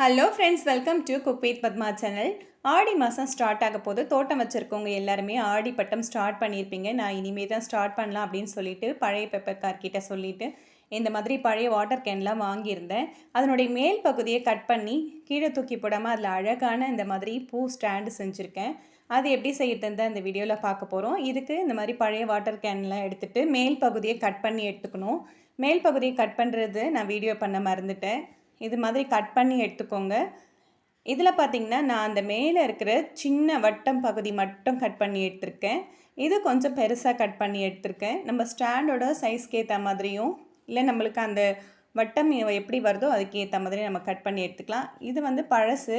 Hello friends welcome to cook with Padma channel ஆடி மாதம் start ஆக போது தோட்டம் வச்சுருக்கவங்க எல்லாருமே ஆடி பட்டம் ஸ்டார்ட் பண்ணியிருப்பீங்க. நான் இனிமேல் தான் ஸ்டார்ட் பண்ணலாம் அப்படின்னு சொல்லிட்டு பழைய பெப்பர் கார்கிட்ட சொல்லிவிட்டு இந்த மாதிரி பழைய வாட்டர் கேன்லாம் வாங்கியிருந்தேன். அதனுடைய மேல் பகுதியை கட் பண்ணி கீழே தூக்கி போடாமல் அதில் அழகான இந்த மாதிரி பூ ஸ்டாண்டு செஞ்சுருக்கேன். அது எப்படி செய்யறதுன்னு தான் இந்த வீடியோவில் பார்க்க போகிறோம் இதுக்கு இந்த மாதிரி பழைய வாட்டர் கேன்லாம் எடுத்துகிட்டு மேல் பகுதியை கட் பண்ணி எடுத்துக்கணும். மேல் பகுதியை கட் பண்ணுறது நான் வீடியோ பண்ண மறந்துட்டேன். இது மாதிரி கட் பண்ணி எடுத்துக்கோங்க. இதில் பார்த்திங்கன்னா நான் அந்த மேலே இருக்கிற சின்ன வட்டம் பகுதி மட்டும் கட் பண்ணி எடுத்திருக்கேன். இது கொஞ்சம் பெருசாக கட் பண்ணி எடுத்திருக்கேன். நம்ம ஸ்டாண்டோட சைஸ்க்கு ஏற்ற மாதிரியும் இல்லை நம்மளுக்கு அந்த வட்டம் எப்படி வருதோ அதுக்கு ஏற்ற மாதிரி நம்ம கட் பண்ணி எடுத்துக்கலாம். இது வந்து பழசு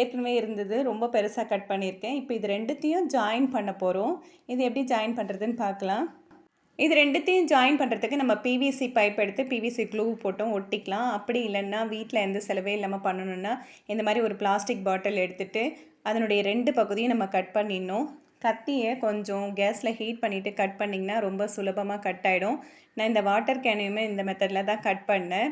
ஏற்கனவே இருந்தது ரொம்ப பெருசாக கட் பண்ணியிருக்கேன். இப்போ இது ரெண்டுத்தையும் ஜாயின் பண்ண போகிறோம் இது எப்படி ஜாயின் பண்ணுறதுன்னு பார்க்கலாம் இது ரெண்டுத்தையும் ஜாயின் பண்ணுறதுக்கு நம்ம பிவிசி பைப் எடுத்து பிவிசி க்ளூ போட்டும் ஒட்டிக்கலாம். அப்படி இல்லைன்னா வீட்டில் எந்த செலவே இல்லாமல் பண்ணணுன்னா இந்த மாதிரி ஒரு பிளாஸ்டிக் பாட்டில் எடுத்துகிட்டு அதனுடைய ரெண்டு பகுதியும் நம்ம கட் பண்ணிடணும். கத்தியை கொஞ்சம் கேஸில் ஹீட் பண்ணிவிட்டு கட் பண்ணிங்கன்னா ரொம்ப சுலபமாக கட் ஆகிடும் நான் இந்த வாட்டர் கேனையுமே இந்த மெத்தடில் தான் கட் பண்ணேன்.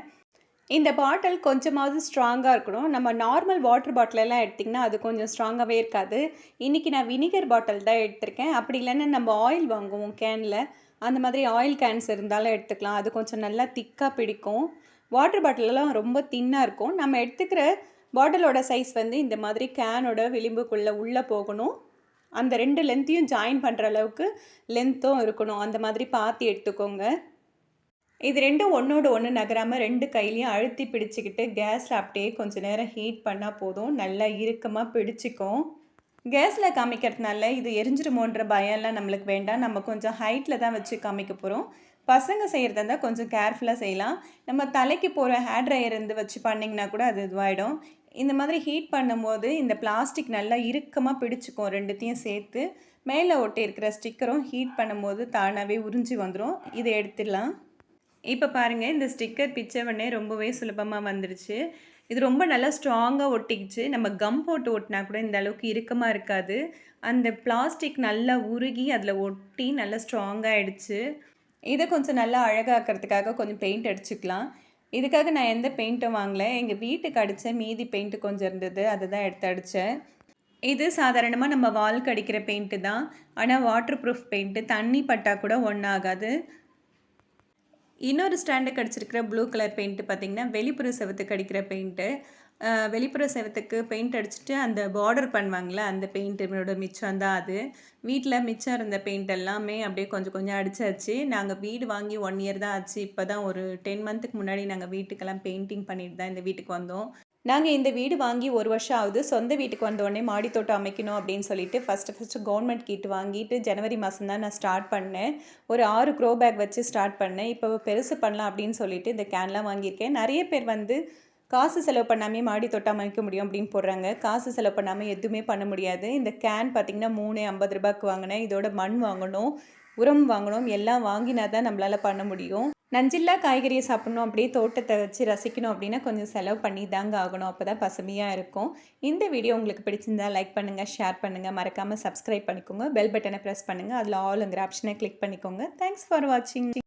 இந்த பாட்டில் கொஞ்சமாவது ஸ்ட்ராங்காக இருக்கணும். நம்ம நார்மல் வாட்டர் பாட்டிலெல்லாம் எடுத்திங்கன்னா அது கொஞ்சம் ஸ்ட்ராங்காகவே இருக்காது. இன்றைக்கி நான் வினிகர் பாட்டில் தான் எடுத்திருக்கேன். அப்படி இல்லைன்னா நம்ம ஆயில் வாங்குவோம் கேனில் அந்த மாதிரி ஆயில் கேன்ஸ் இருந்தாலும் எடுத்துக்கலாம். அது கொஞ்சம் நல்லா திக்காக பிடிக்கும். வாட்டர் பாட்டிலெலாம் ரொம்ப தின்னாக இருக்கும். நம்ம எடுத்துக்கிற பாட்டிலோட சைஸ் வந்து இந்த மாதிரி கேனோட விளிம்புக்குள்ளே உள்ளே போகணும். அந்த ரெண்டு லென்த்தையும் ஜாயின் பண்ணுற அளவுக்கு லென்த்தும் இருக்கணும். அந்த மாதிரி பார்த்து எடுத்துக்கோங்க. இது ரெண்டும் ஒன்றோட ஒன்று நகராமல் ரெண்டு கையிலையும் அழுத்தி பிடிச்சிக்கிட்டு கேஸில் அப்படியே கொஞ்சம் நேரம் ஹீட் பண்ணால் போதும். நல்லா இறுக்கமாக பிடிச்சிக்கும் கேஸில் காமிக்கிறதுனால இது எரிஞ்சிருமோன்ற பயம்லாம் நம்மளுக்கு வேண்டாம். நம்ம கொஞ்சம் ஹைட்டில் தான் வச்சு காமிக்க போகிறோம் பசங்க செய்கிறதா இருந்தால் கொஞ்சம் கேர்ஃபுல்லாக செய்யலாம். நம்ம தலைக்கு போகிற ஹேர் ட்ரையர் இருந்து வச்சு பண்ணிங்கன்னா கூட அது இதுவாகிடும் இந்த மாதிரி ஹீட் பண்ணும்போது இந்த பிளாஸ்டிக் நல்லா இறுக்கமாக பிடிச்சிக்கும் ரெண்டுத்தையும் சேர்த்து. மேலே ஒட்டி இருக்கிற ஸ்டிக்கரும் ஹீட் பண்ணும்போது தானாகவே உறிஞ்சி வந்துடும் இதை எடுத்துடலாம். இப்போ பாருங்கள் இந்த ஸ்டிக்கர் பிச்சை உடனே ரொம்பவே சுலபமாக வந்துடுச்சு இது ரொம்ப நல்லா ஸ்ட்ராங்காக ஒட்டிக்கிச்சு. நம்ம கம் போட்டு ஒட்டினா கூட இந்த அளவுக்கு இறுக்கமாக இருக்காது. அந்த பிளாஸ்டிக் நல்லா உருகி அதில் ஒட்டி நல்லா ஸ்ட்ராங்காக ஆகிடுச்சு இதை கொஞ்சம் நல்லா அழகாக்கிறதுக்காக கொஞ்சம் பெயிண்ட் அடிச்சுக்கலாம். இதுக்காக நான் எந்த பெயிண்ட்டும் வாங்கலை. எங்கள் வீட்டுக்கு அடித்த மீதி பெயிண்ட்டு கொஞ்சம் இருந்தது. அதை தான் எடுத்து அடித்தேன் இது சாதாரணமாக நம்ம வால்க்கு அடிக்கிற பெயிண்ட்டு தான். ஆனால் வாட்டர் ப்ரூஃப் பெயிண்ட்டு தண்ணி பட்டால் கூட ஒன்றாகாது இன்னொரு ஸ்டாண்டுக்கு அடிச்சிருக்கிற ப்ளூ கலர் பெயிண்ட்டு பார்த்திங்கன்னா வெளிப்புற செவத்துக்கு அடிக்கிற பெயிண்ட்டு. வெளிப்புற செவத்துக்கு பெயிண்ட் அடிச்சுட்டு அந்த பார்டர் பண்ணுவாங்களே அந்த பெயிண்ட்டோட மிச்சம் தான் அது. வீட்டில் மிச்சம் இருந்த பெயிண்ட் எல்லாமே அப்படியே கொஞ்சம் கொஞ்சம் அடிச்சாச்சு. நாங்கள் வீடு வாங்கி ஒன் இயர் தான் ஆச்சு. இப்போ தான் ஒரு டென் மந்த்துக்கு முன்னாடி நாங்கள் வீட்டுக்கெல்லாம் பெயிண்டிங் பண்ணிட்டு தான் இந்த வீட்டுக்கு வந்தோம். நாங்கள் இந்த வீடு வாங்கி ஒரு வருஷம் ஆகுது. சொந்த வீட்டுக்கு வந்தோடனே மாடி தோட்டம் அமைக்கணும் அப்படின்னு சொல்லிட்டு ஃபஸ்ட்டு ஃபஸ்ட்டு கவர்மெண்ட் கீட்டு வாங்கிட்டு ஜனவரி மாதம் தான் நான் ஸ்டார்ட் பண்ணேன். ஒரு ஆறு க்ரோ பேக் வச்சு ஸ்டார்ட் பண்ணேன். இப்போ பெருசு பண்ணலாம் அப்படின்னு சொல்லிட்டு இந்த கேன்லாம் வாங்கியிருக்கேன். நிறைய பேர் வந்து காசு செலவு பண்ணாமே மாடி தோட்டம் அமைக்க முடியும் அப்படின்னு போடுறாங்க. காசு செலவு பண்ணாமல் எதுவுமே பண்ண முடியாது. இந்த கேன் பார்த்திங்கன்னா மூணு ஐம்பது ரூபாய்க்கு வாங்கினேன். இதோட மண் வாங்கணும் உரம் வாங்கணும் எல்லாம் வாங்கினா தான் நம்மளால் பண்ண முடியும். நஞ்சில்லா காய்கறியை சாப்பிட்ணும் அப்படியே தோட்டத்தை வச்சு ரசிக்கணும் அப்படின்னா கொஞ்சம் செலவு பண்ணி தாங்க ஆகணும். அப்போ தான் பசுமையாக இருக்கும். இந்த வீடியோ உங்களுக்கு பிடிச்சிருந்தா லைக் பண்ணுங்கள் ஷேர் பண்ணுங்கள் மறக்காமல் சப்ஸ்கிரைப் பண்ணிக்கோங்க. பெல் பட்டனை ப்ரெஸ் பண்ணுங்கள் அதில் ஆளுங்கிற ஆப்ஷனை கிளிக் பண்ணிக்கோங்க. தேங்க்ஸ் ஃபார் வாட்சிங்